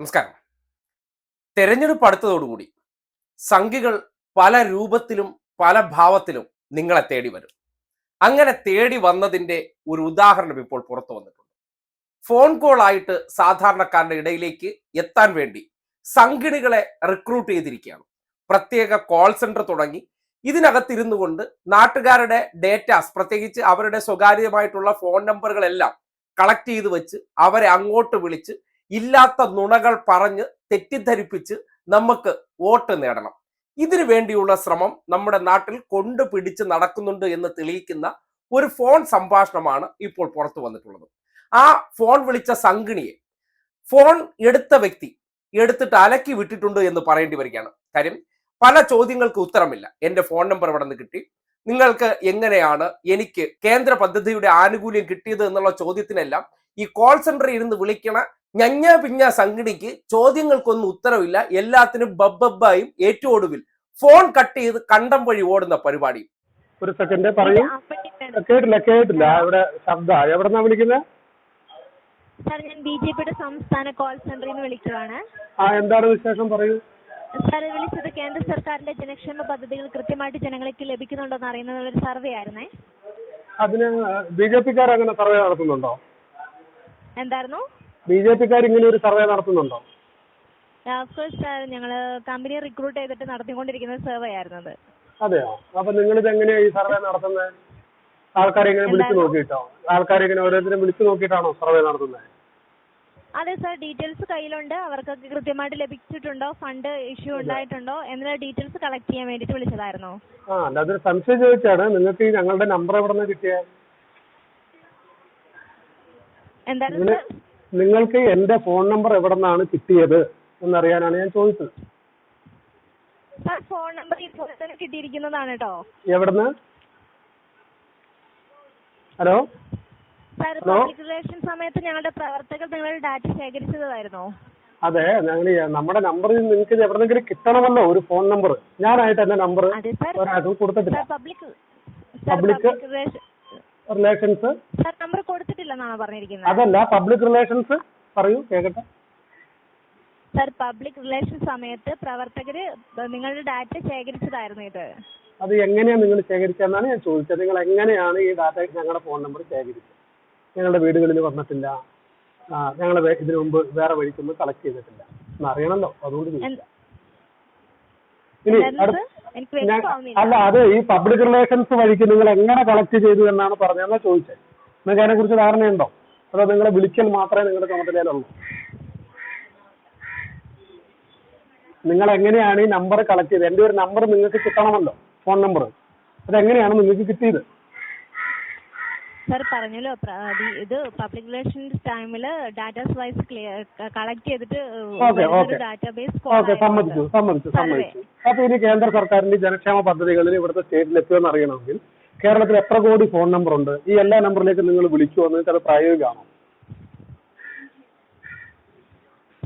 നമസ്കാരം. തെരഞ്ഞെടുപ്പ് അടുത്തതോടുകൂടി സംഖ്യകൾ പല രൂപത്തിലും പല ഭാവത്തിലും നിങ്ങളെ തേടി വരും. അങ്ങനെ തേടി വന്നതിന്റെ ഒരു ഉദാഹരണം ഇപ്പോൾ പുറത്തു വന്നിട്ടുണ്ട്. ഫോൺ കോൾ ആയിട്ട് സാധാരണക്കാരുടെ ഇടയിലേക്ക് എത്താൻ വേണ്ടി സംഘിണികളെ റിക്രൂട്ട് ചെയ്തിരിക്കുകയാണ്. പ്രത്യേക കോൾ സെന്റർ തുടങ്ങി. ഇതിനകത്തിരുന്നു കൊണ്ട് നാട്ടുകാരുടെ ഡേറ്റാസ് പ്രത്യേകിച്ച് അവരുടെ സ്വകാര്യമായിട്ടുള്ള ഫോൺ നമ്പറുകളെല്ലാം കളക്ട് ചെയ്ത് വെച്ച് അവരെ അങ്ങോട്ട് വിളിച്ച് ഇല്ലാത്ത നുണകൾ പറഞ്ഞ് തെറ്റിദ്ധരിപ്പിച്ച് നമുക്ക് വോട്ട് നേടണം. ഇതിനു വേണ്ടിയുള്ള ശ്രമം നമ്മുടെ നാട്ടിൽ കൊണ്ടുപിടിച്ച് നടക്കുന്നുണ്ട് എന്ന് തെളിയിക്കുന്ന ഒരു ഫോൺ സംഭാഷണമാണ് ഇപ്പോൾ പുറത്തു വന്നിട്ടുള്ളത്. ആ ഫോൺ വിളിച്ച സംഘിണിയെ ഫോൺ എടുത്ത വ്യക്തി എടുത്തിട്ട് അലക്കി വിട്ടിട്ടുണ്ട് എന്ന് പറയേണ്ടി വരികയാണ്. കാര്യം പല ചോദ്യങ്ങൾക്ക് ഉത്തരമില്ല. എന്റെ ഫോൺ നമ്പർ ഇവിടെ നിന്ന് കിട്ടി? നിങ്ങൾക്ക് എങ്ങനെയാണ് എനിക്ക് കേന്ദ്ര പദ്ധതിയുടെ ആനുകൂല്യം കിട്ടിയത് എന്നുള്ള ചോദ്യത്തിനെല്ലാം ഈ കോൾ സെന്ററിൽ ഇരുന്ന് വിളിക്കണ ഞഞ്ഞ പിഞ്ഞ സംഘടിക്ക് ചോദ്യങ്ങൾക്കൊന്നും ഉത്തരവില്ല. എല്ലാത്തിനും ബബ്ബബ്ബായും ഏറ്റവും ഒടുവിൽ ഫോൺ കട്ട് ചെയ്ത് കണ്ടം വഴി ഓടുന്ന പരിപാടി. ഒരു സെക്കൻഡ് പറയൂ. കേട്ടില്ല കേട്ടില്ല. ഇവിടെ ശബ്ദ. എവിടെന്നാ വിളിക്കുന്നത് സാർ ഞാൻ ബി ജെ പിയുടെ സംസ്ഥാന കോൾ സെന്ററിൽ നിന്ന് വിളിക്കുകയാണ് ആ എന്താണ് വിശേഷം? പറയൂ. സാർ വിളിച്ചത് കേന്ദ്ര സർക്കാരിന്റെ ജനക്ഷേമ പദ്ധതികൾ കൃത്യമായിട്ട് ജനങ്ങൾക്ക് ലഭിക്കുന്നുണ്ടോ എന്ന് അറിയുന്നത് ഒരു സർവേ ആയിരുന്നേ അതിന് ബി ജെ പിക്കാർ അങ്ങനെ സർവേ നടത്തുന്നുണ്ടോ? എന്തായിരുന്നു? ബി ജെ പിക്കാർ ഇങ്ങനെ ഒരു സർവേ നടത്തുന്നുണ്ടോ? ഓഫ്കോഴ്സ് സാർ ഞങ്ങൾ കമ്പനി റിക്രൂട്ട് ചെയ്തിട്ട് നടത്തിക്കൊണ്ടിരിക്കുന്ന സർവേ ആയിരുന്നത് അതെയോ? അപ്പൊ നിങ്ങൾ ഇത് എങ്ങനെയാ ഈ സർവേ നടത്തുന്നത് ആൾക്കാരെ ഇങ്ങനെ വിളിച്ചു? നോക്കിയിട്ടോ? ആൾക്കാരെ ഇങ്ങനെ ഓരോരുത്തരും വിളിച്ചു നോക്കിയിട്ടാണോ സർവേ നടത്തുന്നത് അതെ സാർ ഡീറ്റെയിൽസ് കയ്യിലുണ്ട്. അവർക്കൊക്കെ കൃത്യമായിട്ട് ലഭിച്ചിട്ടുണ്ടോ? ഫണ്ട് ഇഷ്യൂ ഉണ്ടായിട്ടുണ്ടോ? എന്നുള്ള ഡീറ്റെയിൽസ് കളക്ട് ചെയ്യാൻ വേണ്ടിയിട്ട് വിളിച്ചതായിരുന്നോ. ആ അല്ല അതൊരു സംശയം ചോദിച്ചാണ്. നിങ്ങൾക്ക് ഞങ്ങളുടെ നമ്പർ എവിടെ നിന്ന് കിട്ടിയത് എന്തായിരുന്നു നിങ്ങൾക്ക് എന്റെ ഫോൺ നമ്പർ എവിടെ നിന്നാണ് കിട്ടിയത് എന്നറിയാനാണ് ഞാൻ ചോദിച്ചത്. സാർ ഫോൺ നമ്പർ ഇപ്പോൾ തന്നെ കിട്ടിയിരിക്കുന്നതാണ് കേട്ടോ എവിടുന്ന്? Hello? Sir hello? Public relation സമയത്ത് ഞങ്ങളുടെ പ്രവർത്തകർ നിങ്ങളുടെ ഡാറ്റ ശേഖരിച്ചതായിരുന്നോ? അതെ ഞങ്ങൾ നമ്മുടെ നമ്പർ നിങ്ങൾക്ക് എവിടെന്നെങ്കിലും കിട്ടണമല്ലോ ഒരു ഫോൺ നമ്പർ. ഞാനായിട്ട് എന്റെ നമ്പർ അതെ സാർ ഒരാൾക്കും കൊടുത്തിട്ടില്ല. Sir public Public- public relation relations sir number കൊടുത്തിട്ടില്ലെന്നാണോ പറഞ്ഞിരിക്കുന്നത്? അതല്ല പബ്ലിക് റിലേഷൻസ് പറയൂ കേക്കട്ടെ. സർ പബ്ലിക് റിലേഷൻ സമയത്ത് പ്രവർത്തകര് നിങ്ങളുടെ ഡാറ്റ ശേഖരിച്ചതായിരുന്നു ഇത്. അത് എങ്ങനെയാണ് നിങ്ങൾ ശേഖരിച്ചതെന്നാണ് ഞാൻ ചോദിച്ചത്. നിങ്ങൾ എങ്ങനെയാണ് ഈ ഡാറ്റ ഞങ്ങളുടെ ഫോൺ നമ്പർ ശേഖരിച്ചത്? ഞങ്ങളുടെ വീടുകളിൽ വന്നിട്ടില്ല. ഞങ്ങൾ ഇതിനു മുമ്പ് വേറെ വഴിക്കൊന്നും കളക്ട് ചെയ്തിട്ടില്ല. എന്ന് അറിയണമല്ലോ അതുകൊണ്ട്. ഇനി അടുത്ത അല്ല അത് ഈ പബ്ലിക് റിലേഷൻസ് വഴിക്ക് നിങ്ങൾ എങ്ങനെ കളക്ട് ചെയ്തു എന്നാണ് പറഞ്ഞതെന്ന് ചോദിച്ചത് നിങ്ങൾക്ക് അതിനെ കുറിച്ച് ധാരണയുണ്ടോ? അതോ നിങ്ങളെ വിളിക്കൽ മാത്രമേ നിങ്ങളുടെ ചുമതലയിലുള്ളൂ? നിങ്ങൾ എങ്ങനെയാണ് ഈ നമ്പർ കളക്ട് ചെയ്തത്? എന്റെ ഒരു നമ്പർ നിങ്ങൾക്ക് കിട്ടണമല്ലോ ഫോൺ നമ്പർ അതെങ്ങനെയാണ് നിങ്ങൾക്ക് കിട്ടിയത്? സാർ പറഞ്ഞല്ലോ ഇത് പബ്ലിക് റിലേഷൻസ് ടൈമിൽ ഡാറ്റാസ് വൈസ് ക്ലിയർ കളക്ട് ചെയ്തിട്ട് ഡാറ്റാബേസ് സമ്മതിച്ചു സമ്മതിച്ചു സമ്മതിച്ചു. അപ്പൊ ഇനി കേന്ദ്ര സർക്കാരിന്റെ ജനക്ഷേമ പദ്ധതികളിൽ ഇവിടുത്തെ സ്റ്റേറ്റിൽ എത്തുമെന്ന് അറിയണമെങ്കിൽ കേരളത്തിൽ എത്ര കോടി ഫോൺ നമ്പർ ഉണ്ട്? ഈ എല്ലാ നമ്പറിലേക്കും നിങ്ങൾ വിളിച്ചു വന്നിട്ട് അത് പ്രായോഗികമാണോ?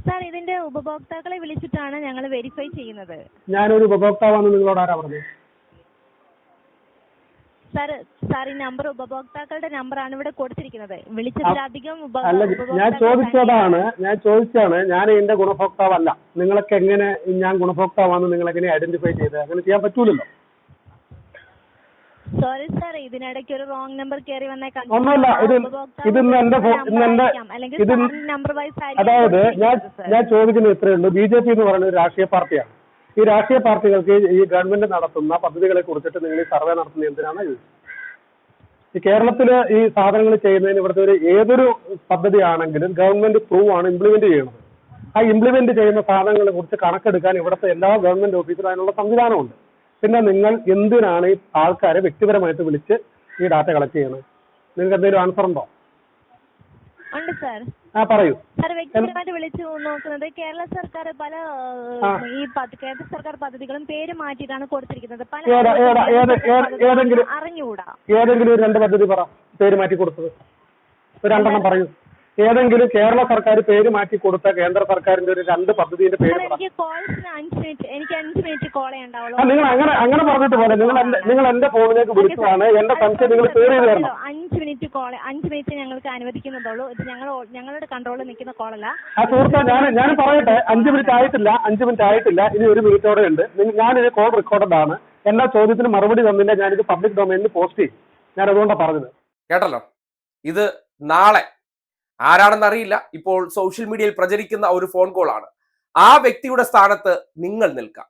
സാർ ഇതിന്റെ ഉപഭോക്താക്കളെ വിളിച്ചിട്ടാണ് ഞങ്ങൾ വെരിഫൈ ചെയ്യുന്നത്. ഞാനൊരു ഉപഭോക്താവാണെന്ന് നിങ്ങളോട് ആരാ പറഞ്ഞത്? സാർ സാർ ഈ നമ്പർ ഉപഭോക്താക്കളുടെ നമ്പറാണ് ഇവിടെ കൊടുത്തിരിക്കുന്നത്. വിളിച്ചതിലധികം അല്ല ഞാൻ ചോദിച്ചതാണ് ഞാൻ ചോദിച്ചാണ് ഞാൻ എന്റെ ഗുണഭോക്താവല്ല. നിങ്ങൾക്ക് എങ്ങനെ ഞാൻ ഗുണഭോക്താവാണെന്ന് നിങ്ങൾ എങ്ങനെ ഐഡന്റിഫൈ ചെയ്ത്? അങ്ങനെ ചെയ്യാൻ പറ്റൂലല്ലോ. സോറി സാർ ഇതിനിടയ്ക്ക് ഒരു റോങ് നമ്പർ കയറി ഒന്നുമില്ല ഇത് ഇത് എന്റെ എന്റെ ഇത് നമ്പർ വൈസ് അതായത് ഞാൻ ഞാൻ ചോദിക്കുന്നത് ഇത്രയേ ഉള്ളൂ. ബി ജെ പി എന്ന് പറയുന്ന ഒരു രാഷ്ട്രീയ പാർട്ടിയാണ്. ഈ രാഷ്ട്രീയ പാർട്ടികൾക്ക് ഈ ഗവൺമെന്റ് നടത്തുന്ന പദ്ധതികളെ കുറിച്ചിട്ട് നിങ്ങൾ ഈ സർവേ നടത്തുന്നത് എന്തിനാണ് ഈ കേരളത്തിൽ ഈ സാധനങ്ങൾ ചെയ്യുന്നതിന് ഇവിടുത്തെ ഒരു ഏതൊരു പദ്ധതി ആണെങ്കിലും ഗവൺമെന്റ് പ്രൂവ് ആണ് ഇംപ്ലിമെന്റ് ചെയ്യുന്നത്. ആ ഇംപ്ലിമെന്റ് ചെയ്യുന്ന സാധനങ്ങളെ കുറിച്ച് കണക്കെടുക്കാൻ ഇവിടുത്തെ എല്ലാ ഗവൺമെന്റ് ഓഫീസിലും അതിനുള്ള സംവിധാനമുണ്ട്. പിന്നെ നിങ്ങൾ എന്തിനാണ് ഈ ആൾക്കാരെ വ്യക്തിപരമായിട്ട് വിളിച്ച് ഈ ഡാറ്റ കളക്ട് ചെയ്യുന്നത്? നിങ്ങൾക്ക് എന്തെങ്കിലും ആൻസർ ഉണ്ടോ ഉണ്ട് ആ പറയൂ. സാർ വ്യക്തിപരമായിട്ട് വിളിച്ചു നോക്കുന്നത് കേരള സർക്കാർ പല ഈ കേന്ദ്ര സർക്കാർ പദ്ധതികളും പേര് മാറ്റിയിട്ടാണ് കൊടുത്തിരിക്കുന്നത്. പല ഏതെങ്കിലും- അറിഞ്ഞുകൂടാ? ഏതെങ്കിലും ഒരു രണ്ട് പദ്ധതി പറ പേര് മാറ്റി കൊടുത്തത്. രണ്ടെണ്ണം പറയൂ. ഏതെങ്കിലും കേരള സർക്കാർ പേര് മാറ്റി കൊടുത്ത കേന്ദ്ര സർക്കാരിന്റെ ഒരു രണ്ട് പദ്ധതിയുടെ പേര് എനിക്ക് കോൾസിന് അഞ്ച് മിനിറ്റ് എനിക്ക് അഞ്ച് മിനിറ്റ് കോളേ ആ, നിങ്ങൾ അങ്ങനെ അങ്ങനെ പറഞ്ഞിട്ട് പോലെ നിങ്ങൾ നിങ്ങൾ എന്റെ ഫോണിലേക്ക് വിളിച്ചതാണ്. എന്റെ സംശയം നിങ്ങൾ ക്ലിയർ ചെയ്ത് തരണം. അഞ്ച് മിനിറ്റ് കോൾ അഞ്ച് മിനിറ്റ് ഞങ്ങൾക്ക് അനുവദിക്കുന്നതുള്ളൂ ഇത് ഞങ്ങൾ ഞങ്ങളുടെ കൺട്രോളിൽ നിൽക്കുന്ന കോളല്ല ആ സുഹൃത്തെ ഞാൻ ഞാൻ പറയട്ടെ. അഞ്ച് മിനിറ്റ് ആയിട്ടില്ല അഞ്ച് മിനിറ്റ് ആയിട്ടില്ല. ഇനി ഒരു മിനിറ്റോടെ ഉണ്ട്. ഞാൻ ഞാനിത് കോൾ റെക്കോർഡഡ് ആണ് എല്ലാ ചോദ്യത്തിന് മറുപടി തന്നില്ല. ഞാനിത് പബ്ലിക് ഡൊമൈനിൽ പോസ്റ്റ് ചെയ്യും. ഞാൻ അതുകൊണ്ടാണ് പറഞ്ഞത്. കേട്ടല്ലോ. ഇത് നാളെ ആരാണെന്ന് അറിയില്ല ഇപ്പോൾ സോഷ്യൽ മീഡിയയിൽ പ്രചരിക്കുന്ന ഒരു ഫോൺ കോൾ ആണ്. ആ വ്യക്തിയുടെ സ്ഥാനത്ത് നിങ്ങൾ നിൽക്കാം.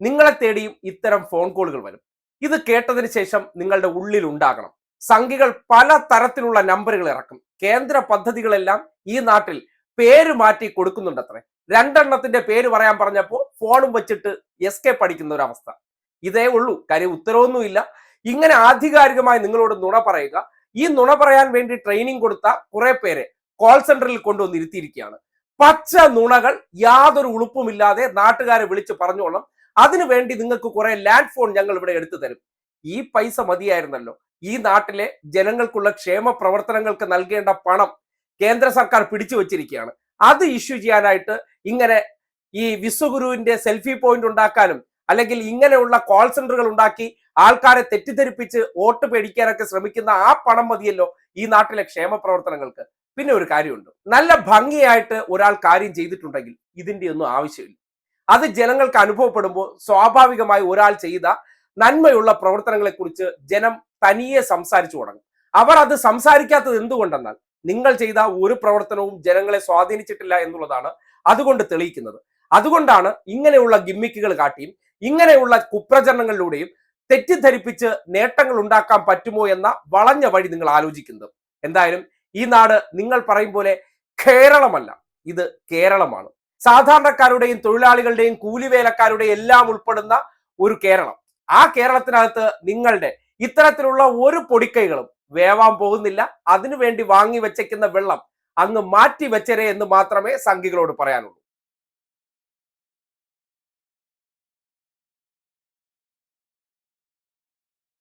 നിങ്ങളെ തേടിയും ഇത്തരം ഫോൺ കോളുകൾ വരും. ഇത് കേട്ടതിന് ശേഷം നിങ്ങളുടെ ഉള്ളിൽ ഉണ്ടാകണം. സംഖ്യകൾ പല തരത്തിലുള്ള നമ്പറുകൾ ഇറക്കും. കേന്ദ്ര പദ്ധതികളെല്ലാം ഈ നാട്ടിൽ പേര് മാറ്റി കൊടുക്കുന്നുണ്ടത്രേ. രണ്ടെണ്ണത്തിന്റെ പേര് പറയാൻ പറഞ്ഞപ്പോൾ ഫോണും വെച്ചിട്ട് എസ്കേപ്പ് അടിക്കുന്ന ഒരു അവസ്ഥ. ഇതേ ഉള്ളൂ. കാര്യം ഉത്തരവൊന്നുമില്ല. ഇങ്ങനെ ആധികാരികമായി നിങ്ങളോട് നുണ പറയുക. ഈ നുണ പറയാൻ വേണ്ടി ട്രെയിനിങ് കൊടുത്ത കുറെ പേരെ കോൾ സെന്ററിൽ കൊണ്ടുവന്ന് ഇരുത്തിയിരിക്കുകയാണ്. പച്ച നുണകൾ യാതൊരു ഉളുപ്പുമില്ലാതെ നാട്ടുകാരെ വിളിച്ച് പറഞ്ഞോളാം അതിനു വേണ്ടി നിങ്ങൾക്ക് കുറെ ലാൻഡ് ഫോൺ ഞങ്ങൾ ഇവിടെ എടുത്തു തരും. ഈ പൈസ മതിയായിരുന്നല്ലോ. ഈ നാട്ടിലെ ജനങ്ങൾക്കുള്ള ക്ഷേമ പ്രവർത്തനങ്ങൾക്ക് നൽകേണ്ട പണം കേന്ദ്ര സർക്കാർ പിടിച്ചു വച്ചിരിക്കുകയാണ്. അത് ഇഷ്യൂ ചെയ്യാനായിട്ട് ഇങ്ങനെ ഈ വിശ്വഗുരുവിന്റെ സെൽഫി പോയിന്റ് ഉണ്ടാക്കാനും അല്ലെങ്കിൽ ഇങ്ങനെയുള്ള കോൾ സെന്ററുകൾ ഉണ്ടാക്കി ആൾക്കാരെ തെറ്റിദ്ധരിപ്പിച്ച് വോട്ട് പേടിക്കാനൊക്കെ ശ്രമിക്കുന്ന ആ പണം മതിയല്ലോ ഈ നാട്ടിലെ ക്ഷേമ പ്രവർത്തനങ്ങൾക്ക്. പിന്നെ ഒരു കാര്യമുണ്ട്. നല്ല ഭംഗിയായിട്ട് ഒരാൾ കാര്യം ചെയ്തിട്ടുണ്ടെങ്കിൽ ഇതിന്റെ ഒന്നും ആവശ്യമില്ല. അത് ജനങ്ങൾക്ക് അനുഭവപ്പെടുമ്പോൾ സ്വാഭാവികമായി ഒരാൾ ചെയ്ത നന്മയുള്ള പ്രവർത്തനങ്ങളെ കുറിച്ച് ജനം തനിയെ സംസാരിച്ചു തുടങ്ങും. അവർ അത് സംസാരിക്കാത്തത് എന്തുകൊണ്ടെന്നാൽ നിങ്ങൾ ചെയ്ത ഒരു പ്രവർത്തനവും ജനങ്ങളെ സ്വാധീനിച്ചിട്ടില്ല എന്നുള്ളതാണ് അതുകൊണ്ട് തെളിയിക്കുന്നത്. അതുകൊണ്ടാണ് ഇങ്ങനെയുള്ള ഗിമ്മിക്കുകൾ കാട്ടിയും ഇങ്ങനെയുള്ള കുപ്രചരണങ്ങളിലൂടെയും തെറ്റിദ്ധരിപ്പിച്ച് നേട്ടങ്ങൾ ഉണ്ടാക്കാൻ പറ്റുമോ എന്ന വളഞ്ഞ വഴി നിങ്ങൾ ആലോചിക്കുന്നത്. എന്തായാലും ഈ നാട് നിങ്ങൾ പറയും പോലെ കേരളമല്ല. ഇത് കേരളമാണ്. സാധാരണക്കാരുടെയും തൊഴിലാളികളുടെയും കൂലിവേലക്കാരുടെയും എല്ലാം ഉൾപ്പെടുന്ന ഒരു കേരളം. ആ കേരളത്തിനകത്ത് നിങ്ങളുടെ ഇത്തരത്തിലുള്ള ഒരു പൊടിക്കൈകളും വേവാൻ പോകുന്നില്ല. അതിനുവേണ്ടി വാങ്ങി വെച്ചേക്കുന്ന വെള്ളം അങ്ങ് മാറ്റി വെച്ചരേ എന്ന് മാത്രമേ സംഘികളോട് പറയാനുള്ളൂ.